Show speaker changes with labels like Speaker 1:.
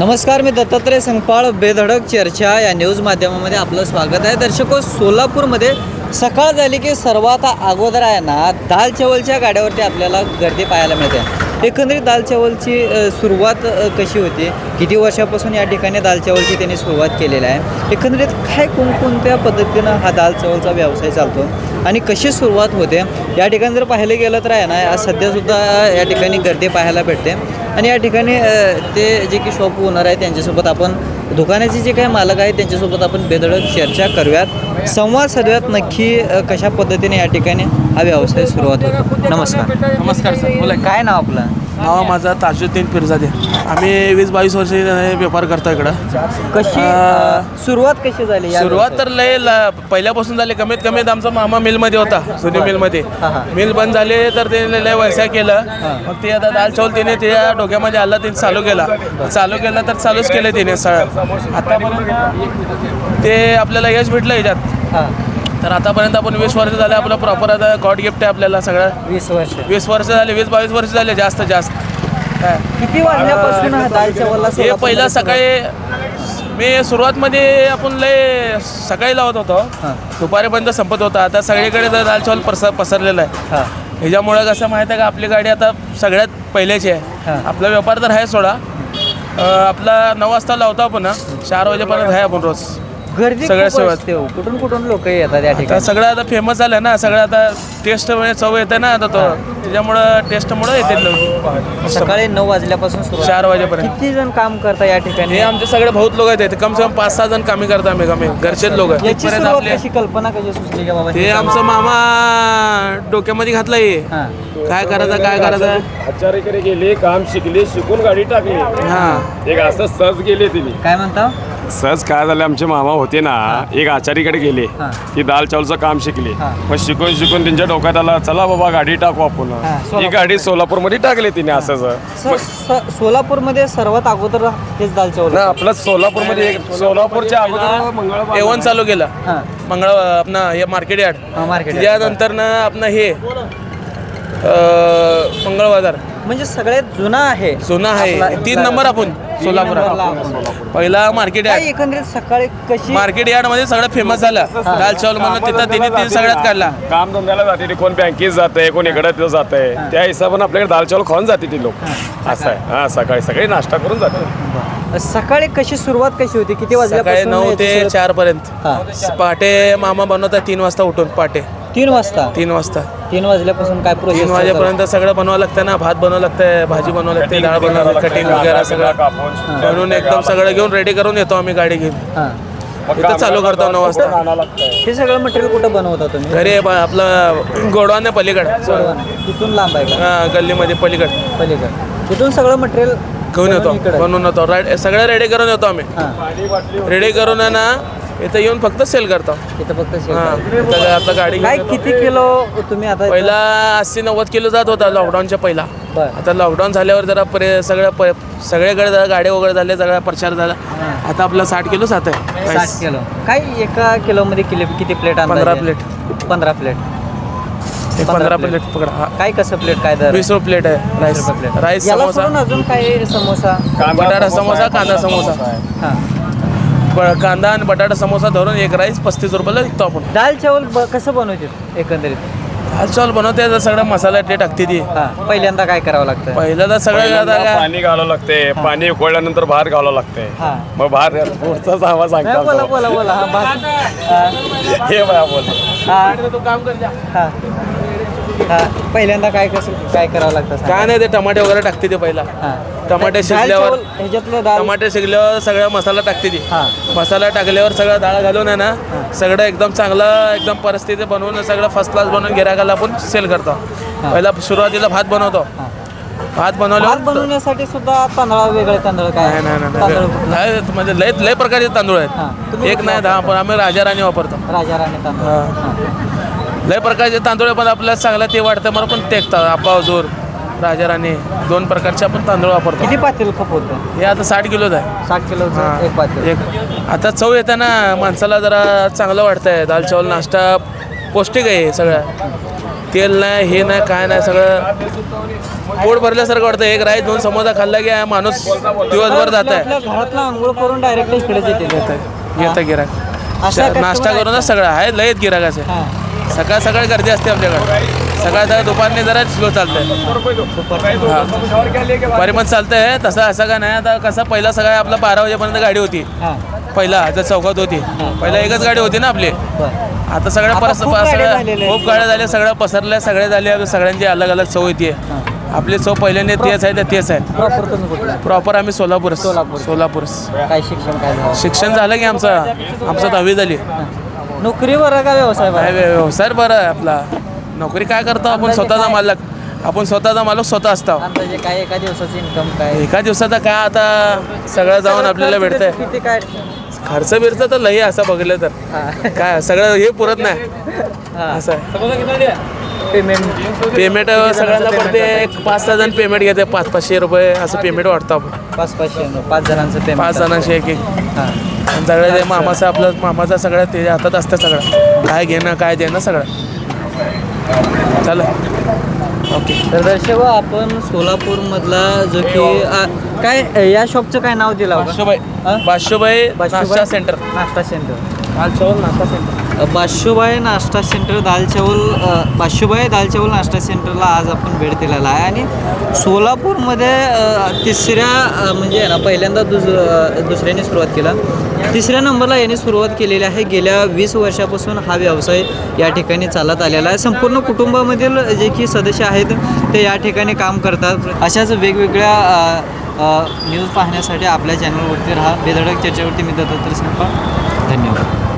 Speaker 1: नमस्कार मी दत्तात्रय संगपाळ बेधडक चर्चा या न्यूज माध्यमामध्ये आपलं स्वागत आहे. दर्शको सोलापूरमध्ये सकाळ झाली की सर्वात अगोदर आहे ना दाल चवलच्या गाड्यावरती आपल्याला गर्दी पाहायला मिळते. एकंदरीत दाल चावलची सुरुवात कशी होती? किती वर्षापासून या ठिकाणी दाल चावलची त्यांनी सुरुवात केलेली आहे? एकंदरीत काय कोणकोणत्या पद्धतीनं हा दाल चावलचा व्यवसाय चालतो? आणि कशी सुरुवात होते? या ठिकाणी जर पाहिलं गेलं तर आहे ना सध्यासुद्धा या ठिकाणी गर्दी पाहायला भेटते. आणि या ठिकाणी ते जे की शॉप ओनर आहे त्यांच्यासोबत आपण दुकानाचे जे काही मालक आहेत त्यांच्यासोबत आपण बेधडक चर्चा करूयात. संवाद साधूयात नक्की कशा पद्धतीने या ठिकाणी हा व्यवसाय सुरुवात होतो. नमस्कार.
Speaker 2: नमस्कार सर बोला.
Speaker 1: काय नाव आपलं?
Speaker 2: नाव माझं ताजुद्दीन पिरजादे आम्ही वीस बावीस वर्ष व्यापार करतो इकडं.
Speaker 1: कशी सुरुवात कशी झाली या
Speaker 2: सुरुवात तर लय ल- पहिल्यापासून झाली कमीत कमीत आमचा मामा मिलमध्ये होता जुनी मिलमध्ये. मिल बंद झाले तर त्याने लय व्यवसाय केलं. मग ते आता दाल चावल त्याने त्या डोक्यामध्ये आला त्याने चालू केला. चालू केला तर चालूच केलं त्याने सगळं. आतापर्यंत ते आपल्याला यश भेटलं याच्यात.
Speaker 1: हां.
Speaker 2: तर आतापर्यंत आपण वीस वर्ष झाले आपलं प्रॉपर आता गॉड गिफ्ट आहे आपल्याला सगळं.
Speaker 1: वीस वर्ष.
Speaker 2: वीस वर्ष झाले वीस बावीस वर्ष झाले जास्त जास्त.
Speaker 1: किती वाजल्यापासून हा
Speaker 2: हे
Speaker 1: सोलापूरमध्ये
Speaker 2: पहिला सकाळी मी सुरुवातमध्ये आपण लय सकाळी लावत होतो.
Speaker 1: हां.
Speaker 2: दुपारीपर्यंत संपत होता. आता सगळीकडे तर दाल चावल पस पसरलेला आहे.
Speaker 1: हां.
Speaker 2: ह्याच्यामुळं कसं माहिती आहे का आपली गाडी आता सगळ्यात पहिल्याची आहे.
Speaker 1: हां.
Speaker 2: आपला व्यापार तर आहे सोडा. अं, आपला नऊ वाजता लावतो आपण हा. चार वाजेपर्यंत आहे आपण रोज.
Speaker 1: गर्दी
Speaker 2: सगळ्या
Speaker 1: खूप
Speaker 2: सेवा-
Speaker 1: असते हो. कुठून कुठून लोक येतात या
Speaker 2: आता
Speaker 1: ठिकाणी?
Speaker 2: सगळं आता फेमस झालं ना सगळं आता टेस्ट चव येते ना आता तो. त्याच्यामुळं टेस्टमुळं येते लोक.
Speaker 1: सकाळी नऊ वाजल्यापासून
Speaker 2: चार वाजेपर्यंत.
Speaker 1: किती जण काम करता या ठिकाणी?
Speaker 2: हे आमचे सगळे बहुत लोक आहेत. कम से कम पाच सहा जण कामी करतो आम्ही कमी. घरचेच लोक
Speaker 1: याची सुरुवात कशी? कल्पना कशी सुचली का बाबा
Speaker 2: ते आमचं मामा डोक्यामध्ये घातलं हे.
Speaker 1: हां
Speaker 2: काय करायचं काय करायचं?
Speaker 3: आचार्यकडे गेले काम शिकले शिकून गाडी टाकली.
Speaker 2: हा.
Speaker 3: एक असं सहज गेले तिने.
Speaker 1: काय म्हणता?
Speaker 3: सहज काय झालं आमचे मामा होते ना एक आचार्यकडे गेले.
Speaker 1: हा.
Speaker 3: ती दाल चावलचं काम शिकले. मग शिकून शिकून त्यांच्या डोक्यात आला चला बाबा गाडी टाकू आपण.
Speaker 1: हा, सोलापूर.
Speaker 3: गाडी सोलापूरमध्ये टाकली तिने असंच
Speaker 1: सोलापूरमध्ये सर्वात अगोदर हेच दाल चावल.
Speaker 3: ना आपलं सोलापूरमध्ये एक सोलापूरच्या अगोदर मंगळवार.
Speaker 2: एवन चालू केलं.
Speaker 1: हां.
Speaker 2: मंगळ आपलं हे मार्केट यार्ड.
Speaker 1: मार्केट
Speaker 2: त्यानंतर ना आपलं हे मंगळ बाजार
Speaker 1: म्हणजे सगळ्यात जुना आहे.
Speaker 2: जुना आहे. तीन नंबर आपण. सोलापुरात.
Speaker 1: आपण.
Speaker 2: पहिला मार्केट
Speaker 1: काय
Speaker 2: यार्ड
Speaker 1: एकंदरीत सकाळी कशी
Speaker 2: मार्केट यार्डमध्ये सगळं फेमस झालं. दाल चावल म्हणून तिथं तिने तीन सगळ्यात काढला.
Speaker 3: काम धंद्याला जाते ती. कोण बँकेत जाते कोण इकडे तिथं जाते. त्या हिशोबाने आपल्याकडे दाल चावल खाऊन जाते ती लोक. असं आहे. हा सकाळी सकाळी नाश्ता करून जाते.
Speaker 1: सकाळी कशी सुरुवात कशी होती? किती
Speaker 2: सकाळी
Speaker 1: वाजल्यापासून
Speaker 2: नऊ
Speaker 1: याची
Speaker 2: ते
Speaker 1: सुरुवात?
Speaker 2: चार पर्यंत.
Speaker 1: हां.
Speaker 2: पहाटे मामा बनवतात तीन वाजता उठून पहाटे
Speaker 1: तीन वाजता?
Speaker 2: तीन वाजता.
Speaker 1: तीन वाजल्यापासून काय प्रोसेस
Speaker 2: तीन वाजेपर्यंत सगळं बनवावं लागतं ना भात बनवावं लागतं भाजी बनवावं लागते डाळ बनवावं लागते कटिंग वगैरे सगळं
Speaker 3: कापून.
Speaker 2: बनवून एकदम सगळं घेऊन रेडी करून येतो आम्ही गाडी घेऊन.
Speaker 1: हां.
Speaker 2: इथं चालू करतो नऊ वाजता.
Speaker 1: हे सगळं मटेरियल कुठं बनवता तुम्ही?
Speaker 2: घरी आहे बा- आपलं गोडवान आहे पलीकड.
Speaker 1: तिथून लांब आहे का?
Speaker 2: हा, गल्लीमध्ये पलीकड.
Speaker 1: पलीकडे. तिथून सगळं मटेरियल
Speaker 2: घेऊन येतो. बनवून येतो. रा- सगळं रेडी करून येतो आम्ही.
Speaker 1: हां.
Speaker 2: रेडी करून आहे ना इथं येऊन फक्त सेल करतो.
Speaker 1: इथं फक्त शेत
Speaker 2: हा.
Speaker 1: आहे.
Speaker 2: इथं आता गाडी घेऊन
Speaker 1: काय
Speaker 2: येतो.
Speaker 1: किती किलो तुम्ही आता
Speaker 2: पहिला अस्सी नव्वद किलो जात होता लॉकडाऊनच्या पहिला.
Speaker 1: बरं.
Speaker 2: आता लॉकडाऊन झाल्यावर जरा परे सगळ्या सगळ्याकडे जरा गाड्या वगैरे झाल्या सगळा प्रचार झाला. आता आपला साठ किलो जात आहे.
Speaker 1: साठ किलो. काय एका किलोमध्ये किलो किती प्लेट
Speaker 2: पंधरा
Speaker 1: प्लेट पंधरा प्लेट
Speaker 2: एक पंधरा प्लेट पकडा. हा.
Speaker 1: काय कसं प्लेट काय दर?
Speaker 2: वीस रुपये प्लेट आहे. राईस
Speaker 1: प्लेट
Speaker 2: राईस
Speaker 1: याला
Speaker 2: समोसा.
Speaker 1: सोडून अजून काय समोसा?
Speaker 2: बटाटा समोसा कांदा समोसा.
Speaker 1: हां.
Speaker 2: ब- कांदा आणि बटाटा समोसा धरून एक राईस पस्तीस रुपयाला विकतो आपण.
Speaker 1: दाल चावल ब- कसं बनवतात एकंदरीत?
Speaker 2: दाल चावल बनवते तर सगळं मसाला ते टाकते ती.
Speaker 1: हां पहिल्यांदा काय करावं लागतं?
Speaker 2: पहिलं तर सगळं
Speaker 3: पहिल्यांदा
Speaker 2: काय-
Speaker 3: पाणी घालावं लागते पाणी उकळल्यानंतर भात घालावं लागते.
Speaker 1: हां.
Speaker 3: मग भात पुढचाच आवाज
Speaker 1: नाही, बोला
Speaker 3: सांगता
Speaker 1: बोला बोला हा भात. हां.
Speaker 3: हे बघा बोल.
Speaker 1: हां.
Speaker 2: तू काम कर जा.
Speaker 1: हां. हां. पहिल्यांदा काय कसं काय करावं लागतं सांगा.
Speaker 2: काय नाही ते टमाटे वगैरे टाकते ते पहिला.
Speaker 1: हां.
Speaker 2: टमाटे शिजल्यावर
Speaker 1: ह्याच्यातलं
Speaker 2: टमाटे शिजल्यावर सगळा मसाला टाकते ती.
Speaker 1: हां.
Speaker 2: मसाला टाकल्यावर सगळं डाळ घालून आहे ना सगळं एकदम चांगलं एकदम परिस्थिती बनवून सगळं फर्स्ट क्लास बनवून गिराकाला आपण सेल करतो. पहिला सुरुवातीला भात बनवतो. भात
Speaker 1: भात
Speaker 2: बनवल्यावर
Speaker 1: बनवण्यासाठी सुद्धा तांदळा वेगळे तांदळ काय?
Speaker 2: नाही नाही नाही,
Speaker 1: तांदळ
Speaker 2: नाही
Speaker 1: कुठलं?
Speaker 2: लय म्हणजे लय लय प्रकारचे तांदूळ
Speaker 1: हां.
Speaker 2: आहेत
Speaker 1: तुम्ही
Speaker 2: एक नाही दहा पण आम्ही राजा राणी वापरतो.
Speaker 1: राजा राणी तांदूळ.
Speaker 2: हां. लय प्रकारचे तांदूळ आहे, पण आपल्याला चांगलं ते वाटतं मला पण टेकतात आप्पा हुजूर राजा राणी दोन प्रकारचे आपण तांदूळ वापरतो.
Speaker 1: किती पातेल खप होतं?
Speaker 2: हे आता साठ किलोच आहे.
Speaker 1: साठ किलोचं
Speaker 2: हां.
Speaker 1: एक पातेल.
Speaker 2: एक. आता चव येते ना माणसाला जरा चांगलं वाटतंय. दाल चावल नाश्ता पौष्टिक आहे सगळं. तेल नाही हे नाही काय नाही सगळं पोट भरल्यासारखं वाटतं एक राईस दोन समोसा खाल्ला की माणूस दिवसभर जात आहे.
Speaker 1: आपल्या घरातला आंघोळ करून डायरेक्ट इकडेच येते
Speaker 2: येतं गिराक. नाश्ता करूनच सगळं. आहे लयच गिराक असे.
Speaker 1: हा.
Speaker 2: सकाळ सकाळ गर्दी असते आमच्याकडे सकाळ सकाळ दुपारने जरा स्लो चालतंय. हा. बरे पण चालतंय तसं असं का नाही आता कसं पहिला सकाळी आपला बारा वाजेपर्यंत गाडी होती. पहिला जर चौकात होती. पहिला एकच गाडी होती ना आपली. आता सगळ्या परस
Speaker 1: खूप गाड्या
Speaker 2: सगळ्या. खूप गाड्या झाल्या सगळ्या पसरल्या सगळ्या झाल्या सगळ्यांची अलग अलग चव येते. आपली चव पहिल्याने तेच आहे ते तेच आहे.
Speaker 1: प्रॉपर
Speaker 2: आम्ही सोलापूर
Speaker 1: सोलापूर.
Speaker 2: सोलापूर
Speaker 1: काय शिक्षण काय
Speaker 2: शिक्षण झालं की आमचं आमचं दहावी झाली.
Speaker 1: नोकरी बरं का व्यवसाय
Speaker 2: व्यवसाय बरं आहे आपला. नोकरी काय करतो आपण?
Speaker 1: अंदाजे
Speaker 2: स्वतःचा
Speaker 1: काय?
Speaker 2: मालक. आपण स्वतःचा मालक स्वतः असतो.
Speaker 1: अंदाजे काय एका दिवसाचं इन्कम काय?
Speaker 2: एका दिवसाचा काय आता सगळं जाऊन आपल्याला भेटतंय.
Speaker 1: किती काय?
Speaker 2: खर्च बिर्च तर लई असं बघितलं तर. काय सगळं हे पुरत नाही.
Speaker 1: हा.
Speaker 2: असं आहे.
Speaker 1: पेमेंट
Speaker 2: पेमेंट सगळ्यांना पडते एक पाच सहा जण पेमेंट घेते. पाच पाचशे रुपये असं पेमेंट वाटतं आपण.
Speaker 1: पाच पाचशे पाच जणांचं पेमेंट
Speaker 2: पाच जणांचे एक एक.
Speaker 1: हां.
Speaker 2: आणि सगळं ते मामाचं आपलं मामाचं सगळं ते हातात असतं सगळं. काय घेणं काय देणं सगळं. चालेल ओके.
Speaker 1: तर दर्शक हो, आपण सोलापूरमधला जो की आ, काय या शॉपचं काय नाव दिलं होतं?
Speaker 2: बादशोबाई
Speaker 1: हा?
Speaker 2: बादशोबाई
Speaker 1: बादशोबाई
Speaker 2: नाश्ता सेंटर
Speaker 1: नाश्ता सेंटर
Speaker 2: काल चौल नाश्ता सेंटर
Speaker 1: बादशुबाई नाश्ता सेंटर दाल चावल अ, दाल चावल नाश्ता सेंटरला आज आपण भेट दिलेला आहे. आणि सोलापूरमध्ये तिसऱ्या म्हणजे आहे ना पहिल्यांदा दुस दुसऱ्याने सुरुवात केला. तिसऱ्या नंबरला यांनी सुरुवात केलेली आहे. गेल्या वीस वर्षापासून हा व्यवसाय या ठिकाणी चालत आलेला आहे. संपूर्ण कुटुंबामधील जे की सदस्य आहेत ते या ठिकाणी काम करतात. अशाच वेगवेगळ्या न्यूज पाहण्यासाठी आपल्या चॅनलवरती राहा. बेधडक चर्चेवरती मी दत्तात्रय संपा धन्यवाद.